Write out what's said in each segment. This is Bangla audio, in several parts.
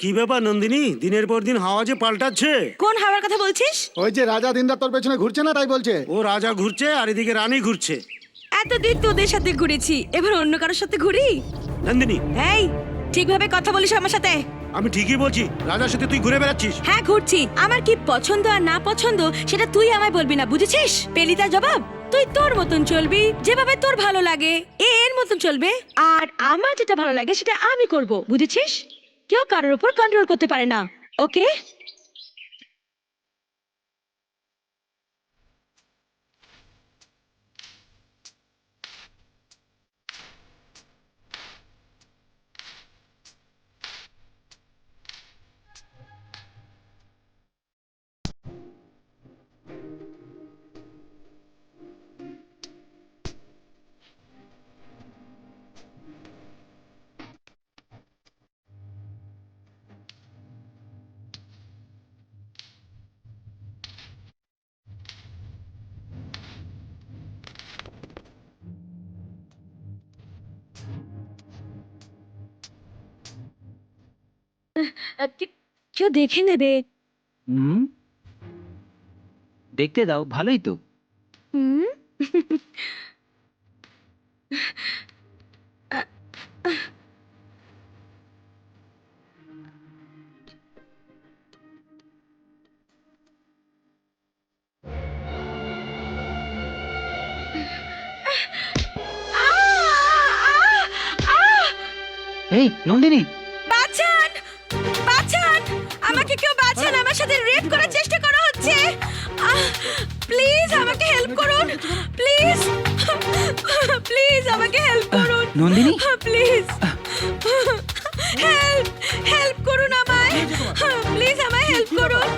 কি ব্যাপার নন্দিনী? দিনের পর দিন হাওয়া যে পাল্টাচ্ছে। কোন হাওয়ার কথা বলছিস? ওই যে রাজা দিনরাত তোর পেছনে ঘুরছে না তাই বলছে? ও রাজা ঘুরছে আর এদিকে রানী ঘুরছে। এতদিন তোদের সাথে ঘুরেছি এবার অন্য কারোর সাথে ঘুরি? নন্দিনী। এই ঠিকভাবে কথা বলিস আমার সাথে। আমি ঠিকই বলছি রাজার সাথে তুই ঘুরে বেড়াচ্ছিস? হ্যাঁ ঘুরছি। আমার কি পছন্দ আর না পছন্দ সেটা তুই আমায় বলবি না বুঝেছিস? পেলি তার জবাব তুই তোর মতন চলবি যেভাবে তোর ভালো লাগে এ এর মতন চলবে। আর আমার যেটা ভালো লাগে সেটা আমি করব বুঝেছিস? কেউ কারোর উপর কন্ট্রোল করতে পারে না ওকে কেউ দেখে নেবে? হুম? দেখতে দাও ভালোই তো। হুম? এই নন্দিনী! সাথে রেপ করার চেষ্টা করা হচ্ছে। প্লিজ আমাকে হেল্প করুন। প্লিজ প্লিজ আমাকে হেল্প করুন। নন্দিনী? প্লিজ হেল্প হেল্প করুন আমায়। প্লিজ আমায় হেল্প করুন।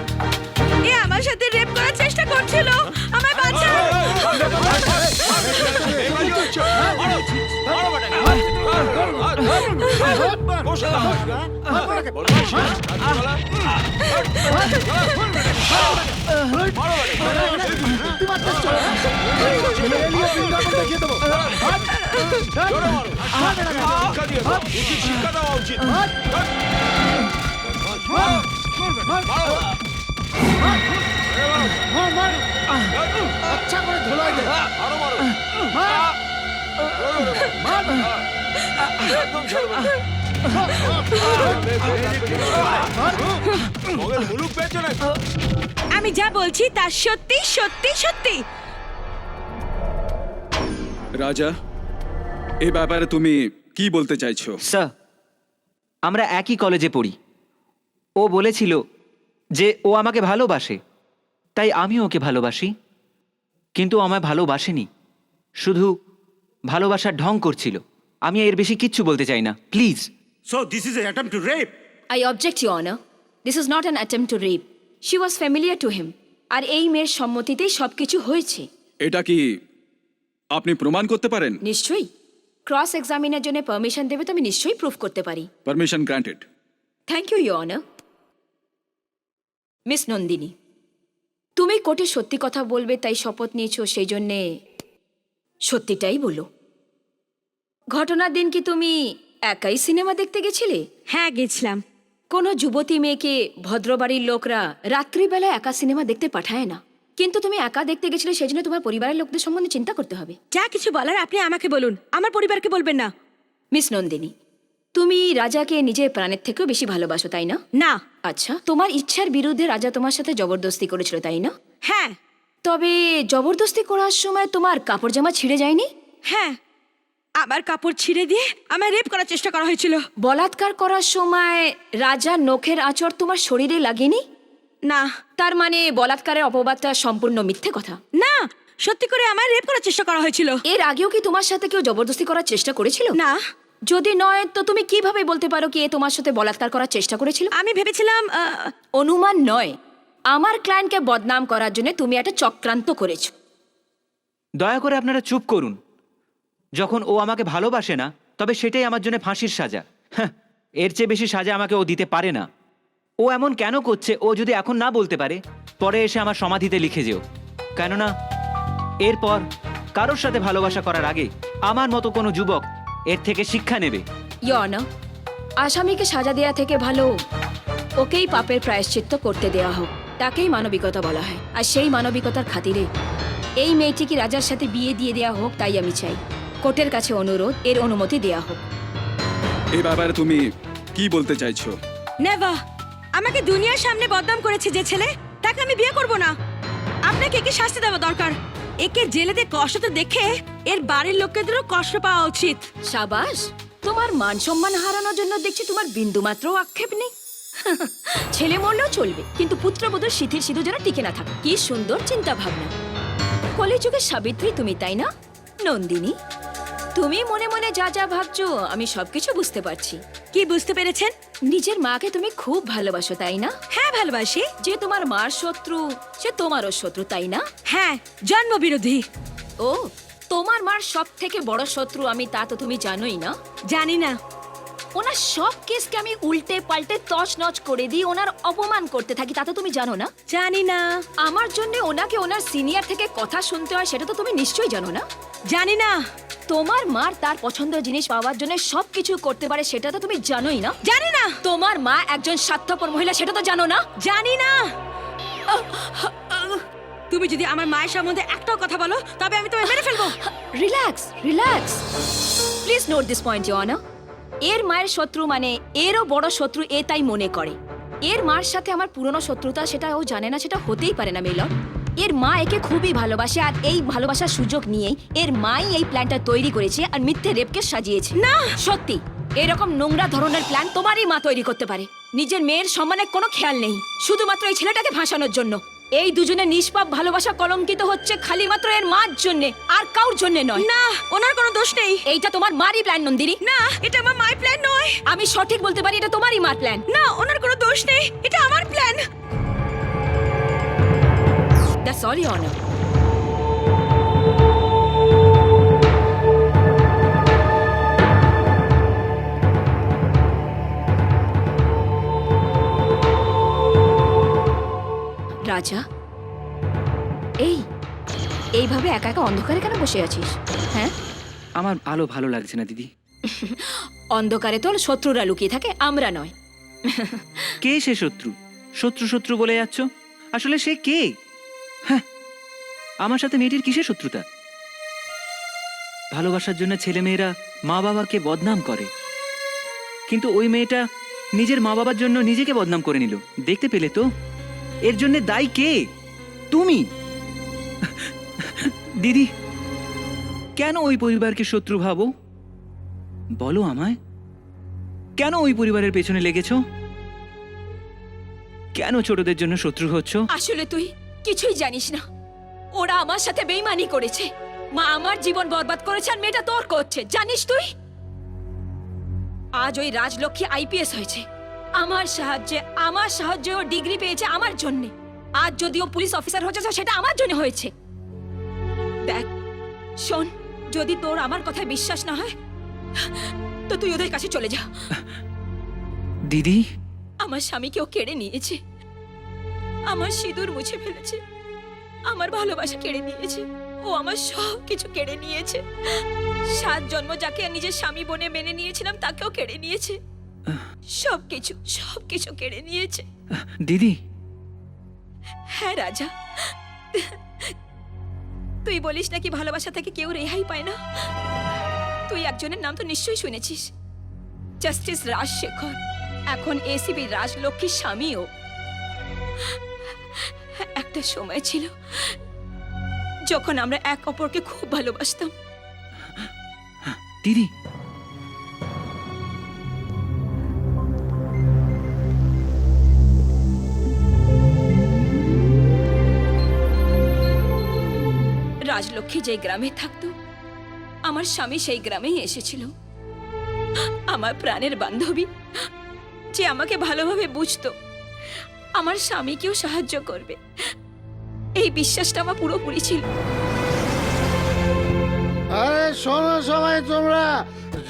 এ আমার সাথে রেপ করার চেষ্টা করছিল। শিক্ষা দেওয়া উচিত আচ্ছা করে ধুলাই দে আরও মারো একদম ছাড়বে আমি যা বলছি তা সত্যি সত্যি সত্যি। রাজা এ ব্যাপারে তুমি কি বলতে চাইছো? স্যার আমরা একই কলেজে পড়ি। ও বলেছিল যে ও আমাকে ভালোবাসে তাই আমিও ওকে ভালোবাসি কিন্তু আমায় ভালোবাসেনি। শুধু ভালোবাসার ঢং করছিল। আমি এর বেশি কিচ্ছু বলতে চাই না please. So this is attempt to rape I object, Your Honor. This is not an attempt to rape. She was familiar to him. আর এই মেয়ের সম্মতিতেই সবকিছু হয়েছে। এটা কি আপনি প্রমাণ করতে পারেন? নিশ্চয়ই। ক্রস এক্সামিনের জন্য পারমিশন দেবে তো আমি নিশ্চয়ই প্রুফ করতে পারি। Permission granted thank you your honour miss Nandini তুমি কোর্টে সত্যি কথা বলবে তাই শপথ নিয়েছো সেই জন্যে সত্যিটাই বলো। ঘটনার দিন কি তুমি একাই সিনেমা দেখতে গেছিলে? হ্যাঁ গেছিলাম। কোনো যুবতী মেয়েকে ভদ্রবাড়ির লোকরা রাত্রিবেলা একা সিনেমা দেখতে পাঠায় না। কিন্তু তুমি একা দেখতে গেছিলে সেই জন্য তোমার পরিবারের লোকদের সম্বন্ধে চিন্তা করতে হবে। যা কিছু বলার আপনি আমাকে বলুন। আমার পরিবারকে বলবেন না। মিস নন্দিনী তুমি রাজাকে নিজের প্রাণের থেকেও বেশি ভালোবাসো তাই না? না। আচ্ছা তোমার ইচ্ছার বিরুদ্ধে রাজা তোমার সাথে জবরদস্তি করেছিল তাই না? হ্যাঁ। তবে জবরদস্তি করার সময় তোমার কাপড় জামা ছিঁড়ে যায়নি? হ্যাঁ। আমার কাপড় ছিঁড়ে দিয়ে আমায় রেপ করার চেষ্টা করা হয়েছিল। বলাৎকার করার সময় রাজার নখের আঁচড় তোমার শরীরে লাগেনি? না। তার মানে বলাৎকারের অপবাদটা সম্পূর্ণ মিথ্যে কথা? না সত্যি করে আমার রেপ করার চেষ্টা করা হয়েছিল। এর আগেও কি তোমার সাথে কেউ জবরদস্তি করার চেষ্টা করেছিল? না। যদি নয় তো তুমি কীভাবে বলতে পারো কি এ তোমার সাথে বলাৎকার করার চেষ্টা করেছিল? আমি ভেবেছিলাম আহ, অনুমান নয়। আমার ক্লায়েন্টকে বদনাম করার জন্য তুমি একটা চক্রান্ত করেছ। দয়া করে আপনারা চুপ করুন। যখন ও আমাকে ভালোবাসে না, তবে সেটাই আমার জন্য ফাঁসির সাজা। এর চেয়ে বেশি সাজা আমাকে ও দিতে পারে না। ও এমন কেন করছে, ও যদি এখন না বলতে পারে, পরে এসে আমার সমাধিতে লিখে যেও। কেননা, এরপর কারোর সাথে ভালোবাসা করার আগে আমার মতো কোনো যুবক এর থেকে শিক্ষা নেবে। আসামিকে সাজা দেয়া থেকে ভালো, ওকেই পাপের প্রায়শ্চিত্ত করতে দেওয়া হোক, তাকেই মানবিকতা বলা হয়। আর সেই মানবিকতার খাতিরে এই মেয়েটিকে রাজার সাথে বিয়ে দিয়ে দেওয়া হোক, তাই আমি চাই। কোর্টের কাছে অনুরোধ এর অনুমতি দেওয়া হোক। এই ব্যাপারে তুমি কি বলতে চাইছো? নেভা আমাকে দুনিয়ার সামনে বদনাম করেছে যে ছেলে তাকে আমি বিয়ে করব না। আপনাকে একে শাস্তি দেওয়া দরকার। একে জেলেদের কষ্ট তো দেখে এর বাড়ির লোকেদেরও কষ্ট পাওয়া উচিত। সাবাস তোমার মান সম্মান হারানোর জন্য দেখছি তোমার বিন্দুমাত্র আক্ষেপ নেই। ছেলে মরলেও চলবে কিন্তু পুত্রবধূর সিথির সিধু যেন টিকে না থাকে। কি সুন্দর চিন্তা ভাবনা কলিযুগের সাবিত্রী তুমি তাই না? নন্দিনী। তুমি মনে মনে যা যা ভাবছ আমি সবকিছু বুঝতে পারছি। কি বুঝতে পেরেছেন? নিজের মাকে তুমি খুব ভালোবাসো তাই না? হ্যাঁ ভালোবাসি। যে তোমার মার শত্রু সে তোমারও শত্রু তাই না? হ্যাঁ জন্ম বিরোধী ও তোমার মার সব থেকে বড় শত্রু আমি তা তো তুমি জানোই না? জানি না। ওনার সব কেসকে আমি উল্টে পাল্টে তছ নচ করে দিই ওনার অপমান করতে থাকি তা তো তুমি জানো না? জানি না। আমার জন্য ওনাকে ওনার সিনিয়র থেকে কথা শুনতে হয় সেটা তো তুমি নিশ্চয়ই জানো না? জানি না। তোমার মার তার পছন্দের জিনিস পাওয়ার জন্য সব কিছু করতে পারে সেটা তো তুমি জানোই না? জানি না। তোমার মা একজন স্বার্থপর মহিলা সেটা তো জানো না? জানি না। তুমি যদি আমার মায়ের সম্বন্ধে একটাও কথা বলো তবে আমি তোমায় মেরে ফেলব। Relax relax. Please note this point Ivana এর মায়ের শত্রু মানে এরও বড় শত্রু এ তাই মনে করে। এর মার সাথে আমার পুরনো শত্রুতা সেটা ও জানে না সেটা হতেই পারে না মেলন। এর মা একে খুবই ভালোবাসে আর এই ভালোবাসার সুযোগ নিয়েই এর মাই এই প্ল্যানটা তৈরি করেছে আর মিথ্যে রেপকে সাজিয়েছে। না! সত্যি এরকম নোংরা ধরনের প্ল্যান তোমারই মা তৈরি করতে পারে। নিজের মেয়ের সম্মানে কোনো খেয়াল নেই। শুধুমাত্র এই ছেলেটাকে ভাসানোর জন্য। এই দুজনে নিষ্পাপ ভালোবাসা কলঙ্কিত হচ্ছে খালি মাত্র এর মার জন্য আর কাউর জন্য নয়। না ওনার কোনো দোষ নেই। এইটা তোমার মারই প্ল্যান নন্দিনী। না এটা আমার মাই প্ল্যান নয়। আমি সঠিক বলতে পারি এটা তোমারই মার প্ল্যান না ওনার কোনো দোষ নেই এটা আমার প্ল্যান দ্যাটস অল অনার রাজা? এই এইভাবে একা একা অন্ধকারে কেন বসে আছিস? হ্যাঁ? আমার আলো ভালো লাগছে না দিদি। অন্ধকারে তোর শত্রুরা লুকিয়ে থাকে আমরা নয়। কে সে শত্রু? শত্রু শত্রু বলে যাচ্ছ? আসলে সে কে? হ্যাঁ আমার সাথে মেয়েটির কিসের শত্রুতা? ভালোবাসার জন্য ছেলেমেয়েরা মা বাবাকে বদনাম করে। কিন্তু ওই মেয়েটা নিজের মা বাবার জন্য নিজেকে বদনাম করে নিল। দেখতে পেলে তো? এর জন্য দায়ী কে? তুমি? দিদি, কেন ওই পরিবারকে শত্রু ভাবো? বলো আমায়। কেন ওই পরিবারের পেছনে লেগেছ? কেন ছোটদের জন্য শত্রু হচ্ছ? আসলে তুই কিছুই জানিস না। ওরা আমার সাথে বেইমানি করেছে। মা আমার জীবন বরবাদ করেছে আর মেয়েটা তোর করছে জানিস তুই? আজ ওই রাজলক্ষ্মী আইপিএস হয়েছে। আমার সাহায্যে আমার সাহায্যে ও ডিগ্রি পেয়েছে আমার জন্যে। আজ যদিও পুলিশ অফিসার হয়েছে সেটা আমার জন্য হয়েছে। দেখ শোন যদি তোর আমার কথায় বিশ্বাস না হয় তো তুই ওদের কাছে চলে যা। দিদি? আমার স্বামীকেও কেড়ে নিয়েছে। আমার সিঁদুর মুছে ফেলেছে। আমার ভালোবাসা কেড়ে নিয়েছে। ও আমার সব কিছু কেড়ে নিয়েছে। সাত জন্ম যাকে নিজের স্বামী বনে মেনে নিয়েছিলাম তাকেও কেড়ে নিয়েছে। সব কিছু সব কিছু কেড়ে নিয়েছে। দিদি। হ্যাঁ রাজা। তুই বলিস নাকি ভালোবাসা থেকে কেউ রেহাই পায় না? তুই একজনের নাম তো নিশ্চয়ই শুনেছিস। জাস্টিস রাজশেখর এখন এসিবি রাজলক্ষ্মীর স্বামীও। একটা সময় ছিল যখন আমরা এক অপরকে খুব ভালোবাসতাম। দিদি। রাজলক্ষ্মী যেই গ্রামে থাকতো, আমার স্বামী সেই গ্রামেই এসেছিল। আমার প্রাণের বান্ধবী, যে আমাকে ভালোভাবে বুঝতো, আমার স্বামীকেও সাহায্য করবে। এই বিশ্বাসটা আমার পুরোপুরি ছিল। তোমরা,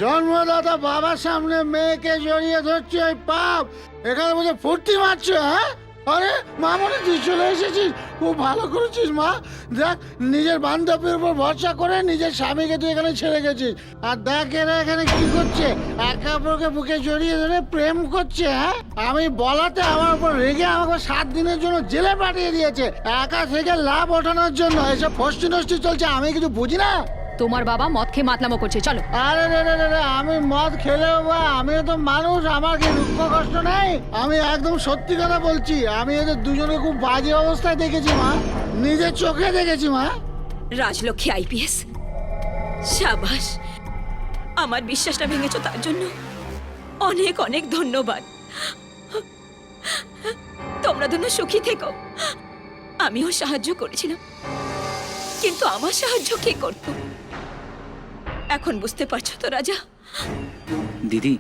জন্মদাতা বাবার সামনে মেয়েকে জড়িয়ে ধরছে ওই পাপ, এখানে বুঝে ফুর্তি মারছো হ্যাঁ? আরে, মা মনে তুই চলে এসেছিস। খুব ভালো করেছিস, মা। দেখ, নিজের বান্ধবীর উপর ভরসা করে নিজের স্বামীকে তুই এখানে ছেড়ে গেছিস। আর দেখ এরা এখানে কি করছে। একে অপরকে বুকে জড়িয়ে ধরে প্রেম করছে হ্যাঁ? আমি বলাতে আমার উপর রেগে আমাকে সাত দিনের জন্য জেলে পাঠিয়ে দিয়েছে। একা থেকে লাভ ওঠানোর জন্য এসব ফষ্টি নষ্টি চলছে, আমি কিছু বুঝি না? তোমার বাবা মদ খেয়ে মাতলামো করছে চলো। আরে রে রে রে রে, আমি মদ খেলেও বা আমিও তো মানুষ আমার কি দুঃখ কষ্ট নেই? আমি একদম সত্যি কথা বলছি আমি এদের দুজনে খুব বাজে অবস্থায় দেখেছি মা। নিজের চোখে দেখেছি মা। রাজলক্ষ্মী আইপিএস সাবাস। আমার বিশ্বাসটা ভেঙেছো তার জন্য। অনেক অনেক ধন্যবাদ। তোমরা দুনো সুখী থেকো। আমিও সাহায্য করেছিলাম। কিন্তু আমার সাহায্য কে করত? এখন বুঝতে পারছ তো রাজা? দিদি।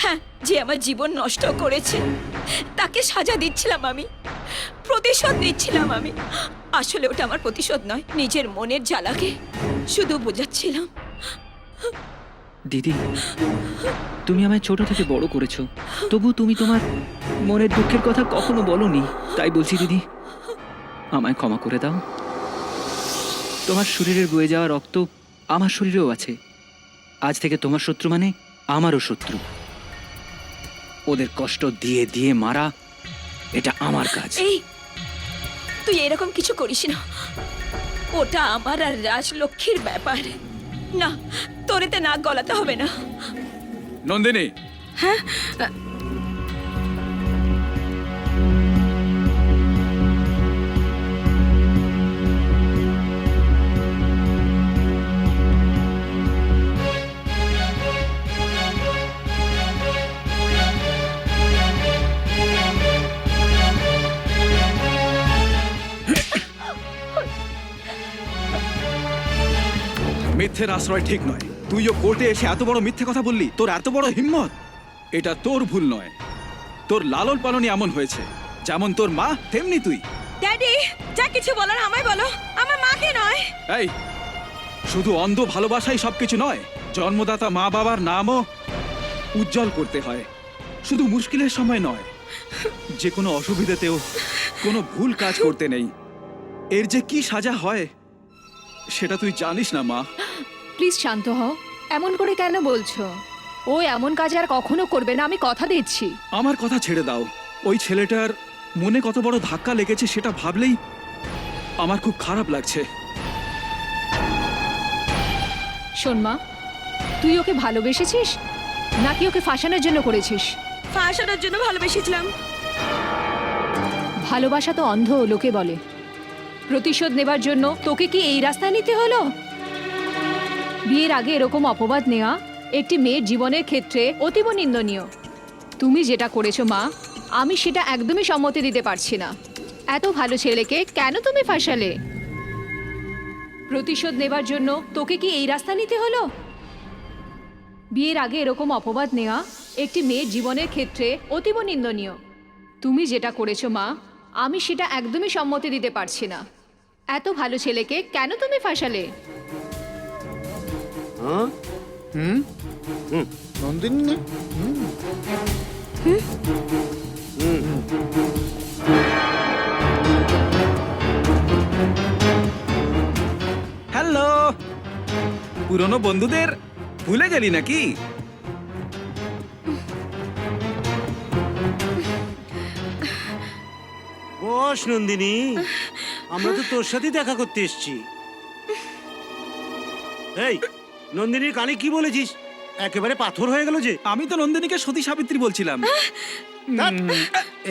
হ্যাঁ যে আমার জীবন নষ্ট করেছে তাকে সাজা দিচ্ছিলাম আমি প্রতিশোধ নিচ্ছিলাম আমি। আসলে ওটা আমার প্রতিশোধ নয় নিজের মনের জ্বালাকে শুধু বোঝাচ্ছিলাম। দিদি তুমি আমায় ছোট থেকে বড় করেছ তবু তুমি তোমার মনের দুঃখের কথা কখনো বলনি তাই বলছি দিদি আমায় ক্ষমা করে দাও। তোমার শরীরের বয়ে যাওয়া রক্ত আমার শরীরেও আছে। আজ থেকে তোমার শত্রু মানে আমারও শত্রু। ওদের কষ্ট দিয়ে দিয়ে মারা এটা আমার কাজ। এই তুই এরকম কিছু করিস না। ওটা আমার আর রাজলক্ষ্মীর ব্যাপার। না তোরেতে নাক গলাতে হবে না। নন্দিনী! মিথ্যের আশ্রয় ঠিক নয়। তুইও কোর্টে এসে এত বড় মিথ্যে কথা বললি তোর এত বড় হিম্মত? এটা তোর ভুল নয়। তোর লালন পালনই এমন হয়েছে যেমন তোর মা তেমনি তুই। ড্যাডি যা কিছু বলার আমায় বলো আমার মাকে নয়। এই শুধু অন্ধ ভালোবাসাই সবকিছু নয় জন্মদাতা মা বাবার নামও উজ্জ্বল করতে হয়। শুধু মুশকিলের সময় নয় যে কোনো অসুবিধাতেও কোনো ভুল কাজ করতে নেই। এর যে কি সাজা হয় সেটা তুই জানিস না মা। প্লিজ শান্ত হও। এমন করে কেন বলছো? ও এমন কাজ আর কখনো করবে না আমি কথা দিচ্ছি। আমার কথা ছেড়ে দাও। ওই ছেলেটার মনে কত বড় ধাক্কা লেগেছে সেটা ভাবলেই আমার খুব খারাপ লাগছে। শোন মা তুই ওকে ভালোবেসেছিস? নাকি ওকে ফাঁসানোর জন্য করেছিস? ফাঁসানোর জন্য ভালোবেসেছিলাম। ভালোবাসা তো অন্ধ লোকে বলে। প্রতিশোধ নেবার জন্য? তোকে কি এই রাস্তায় নিতে হলো? বিয়ের আগে এরকম অপবাদ নেওয়া একটি মেয়ের জীবনের ক্ষেত্রে অতীব নিন্দনীয়। তুমি যেটা করেছ, মা, আমি সেটা একদমই সম্মতি দিতে পারছি না। এত ভালো ছেলেকে কেন তুমি ফাঁসালে? প্রতিশোধ নেবার জন্য তোকে কি এই রাস্তা নিতে হলো? বিয়ের আগে এরকম অপবাদ নেওয়া একটি মেয়ের জীবনের ক্ষেত্রে অতীব নিন্দনীয়। তুমি যেটা করেছ, মা আমি সেটা একদমই সম্মতি দিতে পারছি না। এত ভালো ছেলেকে কেন তুমি ফাঁসালে? হ্যাঁ? হুম? হুম। নন্দিনী? হ্যালো! পুরনো বন্ধুদের ভুলে গেলি নাকি? বস নন্দিনী। আমরা তো তোর সাথেই দেখা করতে এসেছি। এই নন্দিনীর কানে কি বলেছিস? একেবারে পাথর হয়ে গেল যে। আমি তো নন্দিনীকে সতী সাবিত্রী বলছিলাম।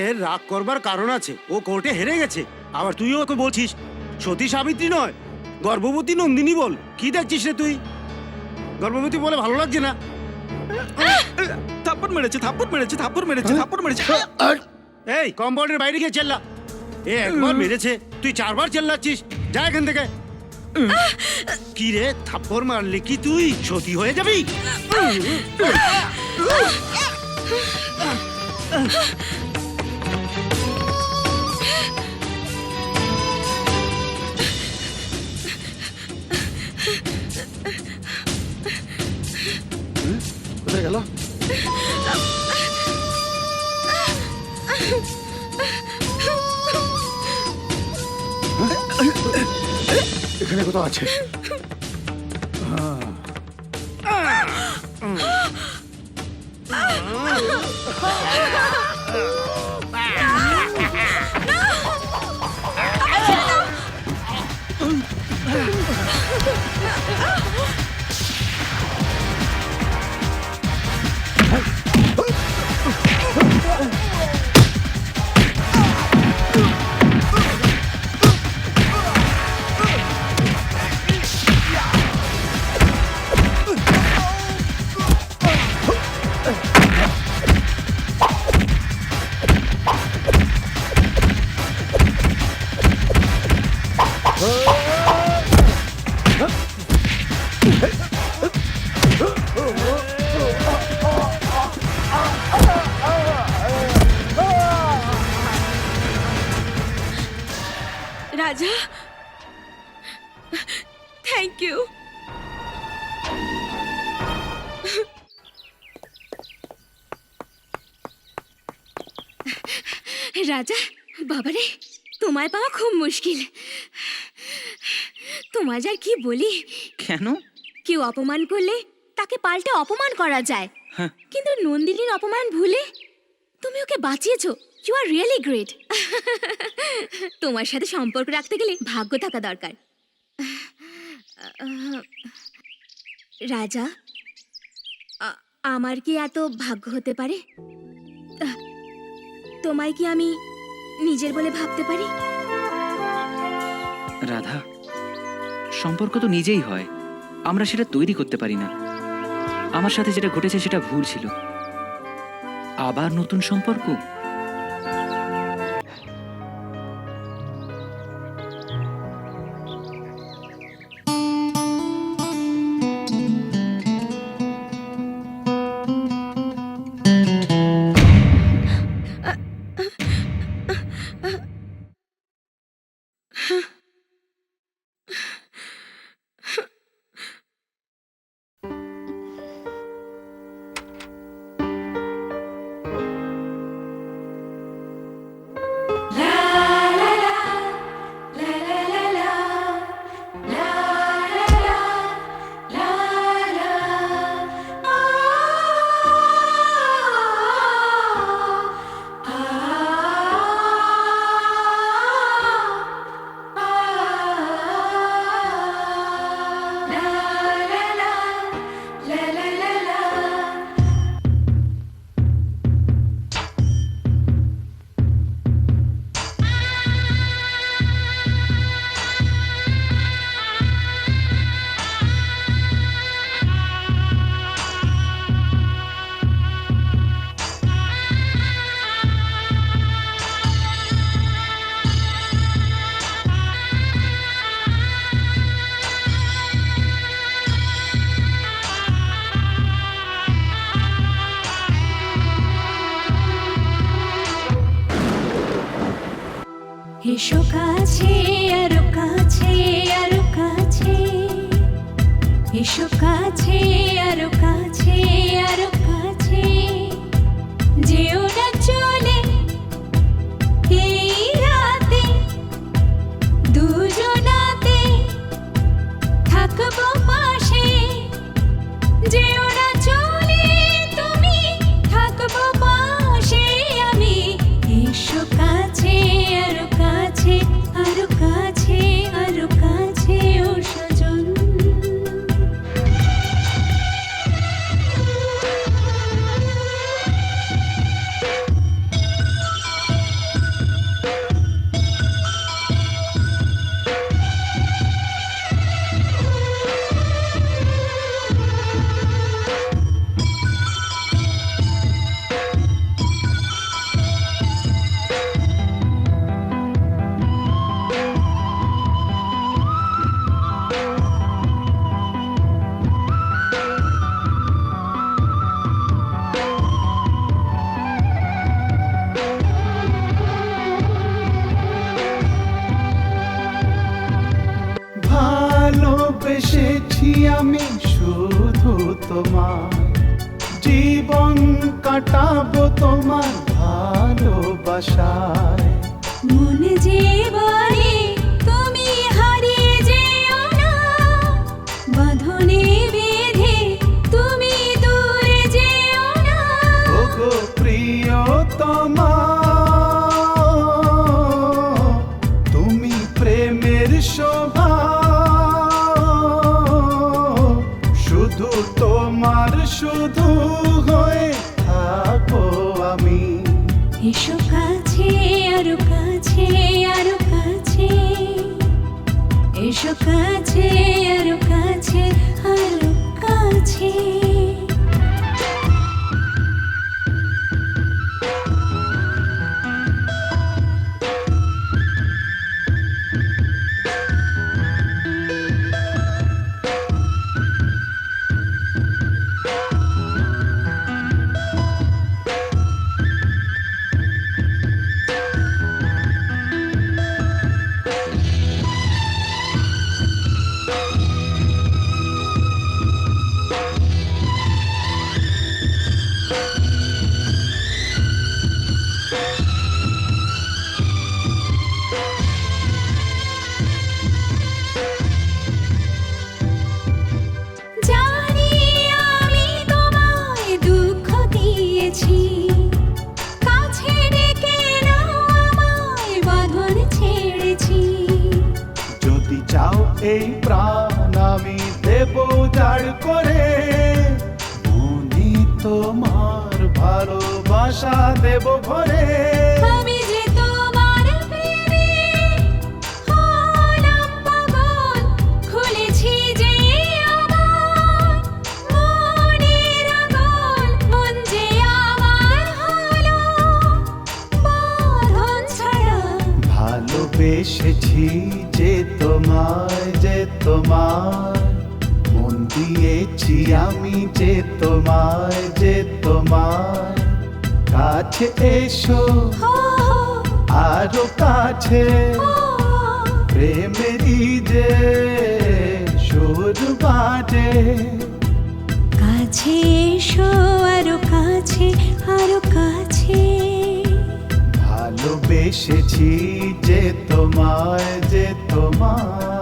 এর রাগ করবার কারণ আছে। ও কোর্টে হেরে গেছে। আবার তুইও ওকে বলছিস সতী সাবিত্রী নয় গর্ভবতী নন্দিনী বল। কি দেখছিস রে তুই? গর্ভবতী বলে ভালো লাগছে না। থাপ্পড় মেরেছে থাপ্পড় মেরেছে থাপ্পড় মেরেছে থাপ্পড় মেরেছে। এই কম্পাউন্ডের বাইরে গিয়ে চেল্লা। এ, একবার মেরেছে। তুই চারবার চেল্লাচ্ছিস। যা এখান থেকে। কি রে, থাপ্পড় মারলি কি তুই? সতী হয়ে যাবি? গেল? এখানে কোথাও আছে? রাজা মুশকিল। তোমায় যার কি বলি? কেন? কেউ অপমান করলে তাকে পাল্টে অপমান করা যায়। হ্যাঁ। কিন্তু নন্দিনীর অপমান ভুলে তুমি ওকে বাঁচিয়েছো। ইউ আর রিয়েলি গ্রেট তোমার সাথে সম্পর্ক রাখতে গেলে ভাগ্য থাকা দরকার। রাজা আমার কি এত ভাগ্য হতে পারে? তোমায় কি আমি নিজের বলে ভাবতে পারি? রাধা, সম্পর্ক তো নিজেই হয়। আমরা সেটা তৈরি করতে পারি না। আমার সাথে যেটা ঘটেছে সেটা ভুল ছিল। আবার নতুন সম্পর্ক? এসো কাছে আরও কাছে আরও কাছে। এসো কাছে ভালোবেসেছি আমি শুধু তোমার জীবন কাটাবো তোমার ভালোবাসায়। মনে যে 何解 পেয়েছি আমি যে তোমার যে তোমার কাছে এসো আরও কাছে। প্রেমের যে সুর বাজে কাছে এসো আরও কাছে আরও কাছে। ভালোবেসেছি যে তোমার যে তোমার